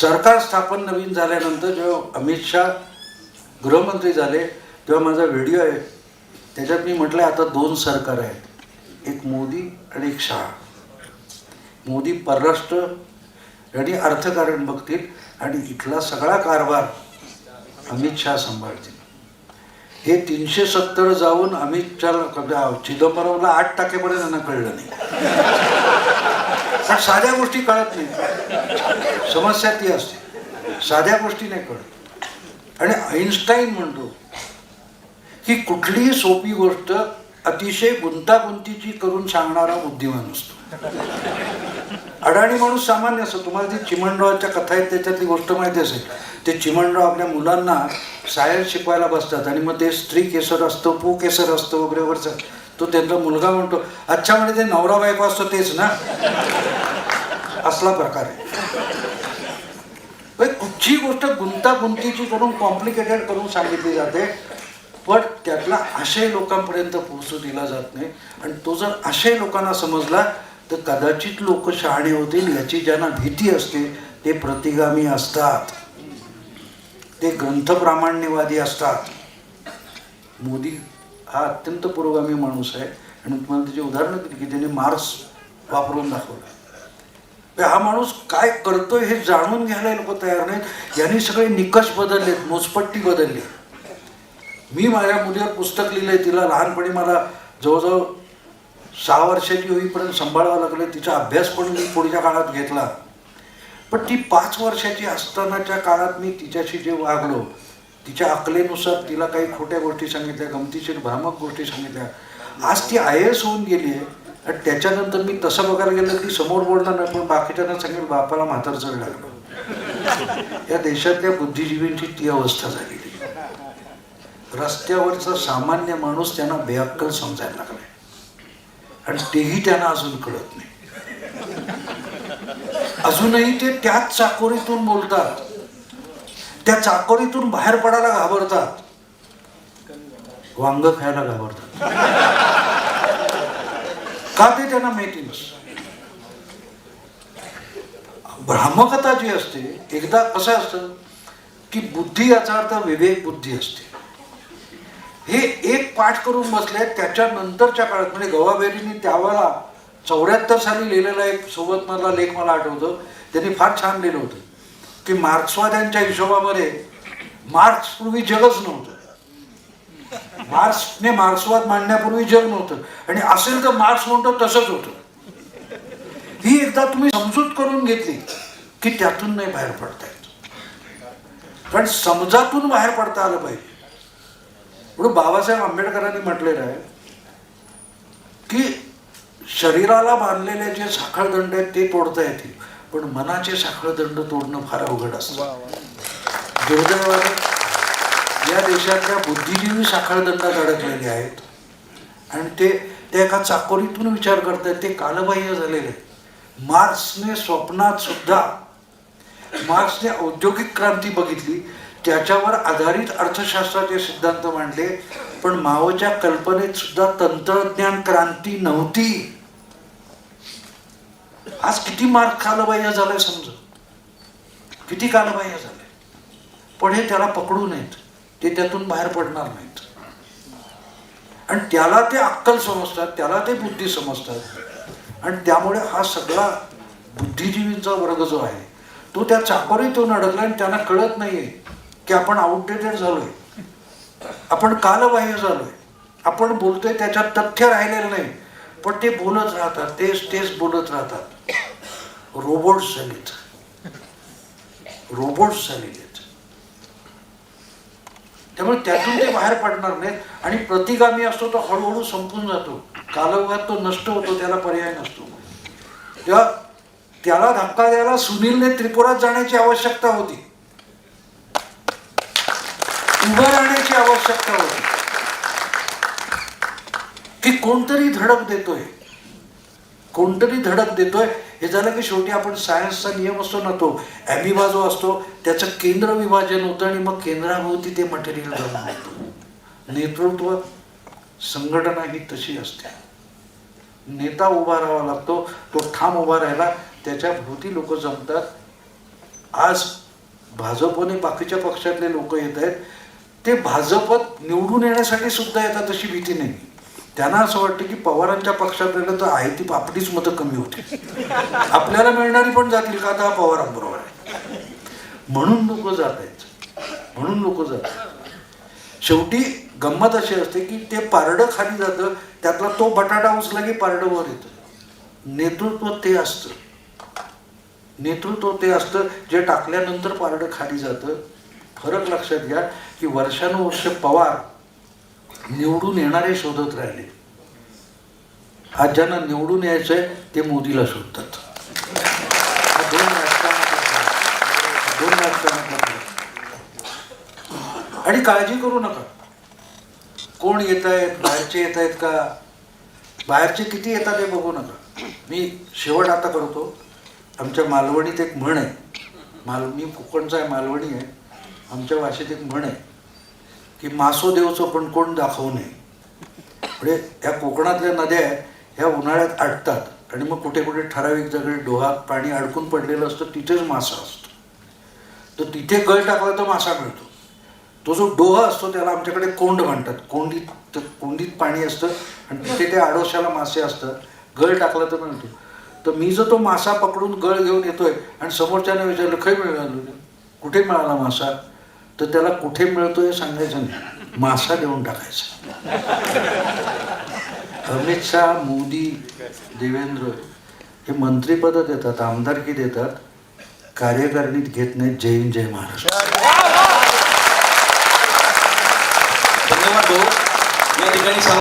सरकार स्थापन नवीन झाल्यानंतर जेव्हा अमित शाह गृहमंत्री झाले तेव्हा माझा व्हिडिओ आहे. त्याच्यात मी म्हटलं आता दोन सरकार आहेत. एक मोदी आणि एक शहा. मोदी परराष्ट्र आणि अर्थकारण बघतील आणि इथला सगळा कारभार अमित शहा सांभाळतील. हे तीनशे सत्तर जाऊन अमित शहा चिदंबरमला आठ टाकेपर्यंत त्यांना कळलं नाही. पण साध्या गोष्टी कळत नाही. समस्या ती असते. साध्या गोष्टी नाही कळत. आणि आईन्स्टाईन म्हणतो की कुठलीही सोपी गोष्ट अतिशय गुंतागुंतीची करून सांगणारा बुद्धिमान असतो. अडाणी माणूस सामान्य असतो. तुम्हाला ती चिमणरावाच्या कथा आहेत त्याच्यातली गोष्ट माहिती असेल. ते चिमणराव आपल्या मुलांना सायन्स शिकवायला बसतात आणि मग ते स्त्री केसर असतं पू केसर असतं वगैरे वगैरे तो त्यांचा मुलगा म्हणतो अच्छा म्हणजे ते नवरा बायको असतो तेच ना. असला प्रकार आहे. कुठची गोष्ट गुंतागुंतीची करून कॉम्प्लिकेटेड करून सांगितली जाते पण त्यातला आशय लोकांपर्यंत पोहोचू दिला जात नाही. आणि तो जर आशय लोकांना समजला तर कदाचित लोक शहाणे होतील याची ज्यांना भीती असते ते प्रतिगामी असतात. ते ग्रंथप्रामाण्यवादी असतात. मोदी हा अत्यंत पुरोगामी माणूस आहे. आणि तुम्हाला त्याची उदाहरणं दिली की त्याने मार्क्स वापरून दाखवलं. तर हा माणूस काय करतोय हे जाणून घ्यायला लोक तयार नाहीत. यांनी सगळे निकष बदललेत मोजपट्टी बदलली. मी माझ्या मुलीवर पुस्तक लिहिलंय तिला लहानपणी मला जवळजवळ सहा वर्षाची होईपर्यंत सांभाळावं लागलं. तिचा अभ्यास पण मी पुढच्या काळात घेतला. पण ती पाच वर्षाची असतानाच्या काळात मी तिच्याशी जे वागलो तिच्या अकलेनुसार तिला काही खोट्या गोष्टी सांगितल्या गमतीशीर भ्रामक गोष्टी सांगितल्या. आज ती आय एस होऊन गेली आहे. आणि त्याच्यानंतर मी तसं बघायला गेलं की समोर बोलणार नाही पण बाकीच्यांना सांगेल बापाला म्हातार चढ लागलं. या देशातल्या बुद्धिजीवींची ती अवस्था झालेली. रस्त्यावरचा सामान्य माणूस त्यांना बेअक्कल समजायला लागलाय. आणि तेही त्यांना अजून कळत नाही. अजूनही ते त्याच चाकोरीतून बोलतात. त्या चाकोरीतून बाहेर पडायला घाबरतात. वांग खायला घाबरतात. का ते त्यांना माहिती नसतं. भ्रामकता जी असते एकदा कसं असतं की बुद्धी याचा अर्थ विवेक बुद्धी असते. हे एक पाठ करून बसले त्याच्यानंतरच्या काळात म्हणजे गवाबेरीने त्यावेळेला चौऱ्याहत्तर साली लिहिलेला एक सोबत मधला लेख मला आठवतो. त्यांनी फार छान लिहिलं होतं. की मार्क्सवाद्यांच्या हिशोबामध्ये मार्क्स पूर्वी जगच नव्हतं. मार्क्सने मार्क्सवाद मांडण्यापूर्वी जग नव्हतं. आणि असेल तर मार्क्स म्हणतो तसंच होतं. ही एकदा तुम्ही समजूत करून घेतली की त्यातून नाही बाहेर पडता येत. कारण समजातून बाहेर पडता आलं पाहिजे. म्हणून बाबासाहेब आंबेडकरांनी म्हटलेलं आहे की शरीराला बांधलेले जे साखळदंड आहेत ते तोडता येतील. पण मनाचे साखळदंड तोडणं फार अवघड असतं. दुर्दैवाने या देशातल्या बुद्धिजीवी साखळदंडात अडकलेले आहेत. आणि ते ते एका चाकोरीतून विचार करतायत ते कालबाह्य झालेले आहेत. मार्क्सने स्वप्नात सुद्धा मार्क्सने औद्योगिक क्रांती बघितली त्याच्यावर आधारित अर्थशास्त्राचे सिद्धांत मांडले पण मावच्या कल्पनेत सुद्धा तंत्रज्ञान क्रांती नव्हती. आज किती मार्क कालबाह्य झालंय समजा? किती कालबाह्य झालंय? पण हे त्याला पकडू नयेत. ते त्यातून बाहेर पडणार नाहीत. आणि त्याला ते अक्कल समजतात त्याला ते बुद्धी समजतात. आणि त्यामुळे हा सगळा बुद्धिजीवींचा वर्ग जो आहे तो त्या चाकोरीतून अडकला आणि त्यांना कळत नाहीये की आपण आउटडेटेड झालोय. आपण कालबाह्य झालोय. आपण बोलतोय त्याच्यात तथ्य राहिलेलं नाही. पण ते बोलत राहतात तेच तेच बोलत राहतात. रोबोट्स झालेत रोबोट्स झालेले त्यामुळे त्यातून ते बाहेर पडणार नाहीत. आणि प्रतिगामी असतो तो हळूहळू संपून जातो. कालौघात तो नष्ट होतो त्याला पर्याय नसतो. तेव्हा त्याला धक्का द्यायला सुनीलने त्रिपुरात जाण्याची आवश्यकता होती. उभं राहण्याची आवश्यकता होती. की कोणतरी धडक देतोय. कोणतरी धडक देतोय. हे झालं की शेवटी आपण सायन्सचा नियम असतो ना तो ॲमिबा जो असतो त्याचं केंद्र विभाजन होतं आणि मग केंद्राभोवती ते मटेरियल जमा होतं नेतृत्व संघटना ही तशी असते. नेता उभा राहावा लागतो तो ठाम उभा राहिला त्याच्या भोवती लोक जमतात. आज भाजपने बाकीच्या पक्षातले लोक येत आहेत ते भाजपत निवडून येण्यासाठी सुद्धा येतात अशी भीती नाही. त्यांना असं वाटतं की पवारांच्या पक्षात गेलं तर आहे ती आपलीच मतं कमी होती. आपल्याला मिळणारी पण जातील का आता हा पवारांबरोबर आहे? म्हणून लोक जात आहेत. म्हणून लोक जात शेवटी गंमत अशी असते की ते पारडं खाली जातं त्यातला तो बटाटा उचला की पारडं वर येतं. नेतृत्व ते असतं. नेतृत्व ते असतं जे टाकल्यानंतर पारडं खाली जातं. फरक लक्षात घ्या की वर्षानुवर्ष पवार निवडून येणारे शोधत राहिले. आज ज्यांना निवडून यायचंय ते मोदीला शोधतात. हा दोन दोन आणि काळजी करू नका. कोण येत आहेत बाहेरचे येत आहेत का? बाहेरचे किती येतात हे बघू नका. मी शेवट आता करतो. आमच्या मालवणीत एक म्हण आहे. माल मी कोकणचा आहे मालवणी आहे. आमच्या भाषेत एक म्हण आहे. की मासो देवचं पण कोण दाखवू नये. म्हणजे ह्या कोकणातल्या नद्या ह्या उन्हाळ्यात अडतात. आणि मग कुठे कुठे ठराविक जगडे डोहात पाणी अडकून पडलेलं असतं तिथेच मासा असतो. तर तिथे गळ टाकला तर मासा मिळतो. तो जो डोह असतो त्याला आमच्याकडे कोंड म्हणतात. कोंडीत तर कोंडीत पाणी असतं आणि तिथे त्या आडोशाला मासे असतात. गळ टाकला तर मिळतो. तर मी जर तो मासा पकडून गळ घेऊन येतोय आणि समोरच्याने विचारलं खै मिळालं कुठे मिळाला मासा? तर त्याला कुठे मिळतो हे सांगायचं नाही. मासा देऊन टाकायचा. अमित शहा मोदी देवेंद्र हे मंत्रीपद देतात आमदारकी देतात कार्यकारिणीत घेत नाहीत जय हिंद जय महाराष्ट्र. धन्यवाद भाऊ.